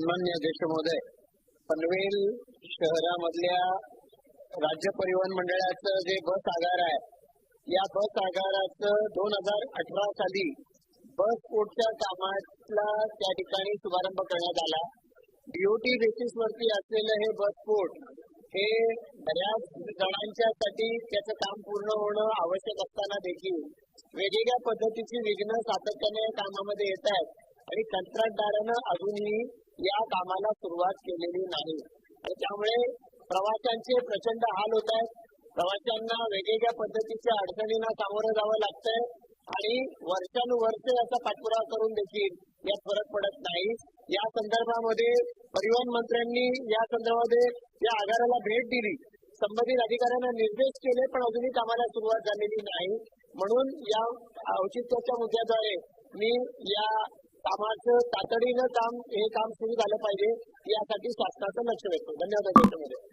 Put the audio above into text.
सन्मान्य अध्यक्ष महोदय पनवेल शहरामधल्या राज्य परिवहन मंडळाचं जे बस आगार आहे या बस आगाराचं दोन हजार अठरा साली बस कोडच्या कामाला त्या ठिकाणी शुभारंभ करण्यात आला. डीओटी बेसिस वरती असलेलं हे बस पोर्ट हे बऱ्याच जणांच्यासाठी त्याचं काम पूर्ण होणं आवश्यक असताना देखील वेगवेगळ्या पद्धतीची विघ्न सातत्याने कामामध्ये येत आहेत. आणि कंत्राटदारानं अजूनही या कामाला सुरुवात केलेली नाही. आणि त्यामुळे प्रवाशांचे प्रचंड हाल होत आहेत. प्रवाशांना वेगवेगळ्या पद्धतीच्या अडचणींना सामोरं जावं लागतंय. आणि वर्षानुवर्ष याचा पाठपुरावा करून देखील यात फरक पडत नाही. या संदर्भामध्ये परिवहन मंत्र्यांनी या संदर्भामध्ये या आगाराला भेट दिली. संबंधित अधिकाऱ्यांना निर्देश केले पण अजूनही कामाला सुरुवात झालेली नाही. म्हणून या औचित्याच्या मुद्द्याद्वारे मी या कामाचं तातडीनं काम हे काम सुरू झालं पाहिजे यासाठी शासनाचं लक्ष देतो धन्यवाद अध्यक्ष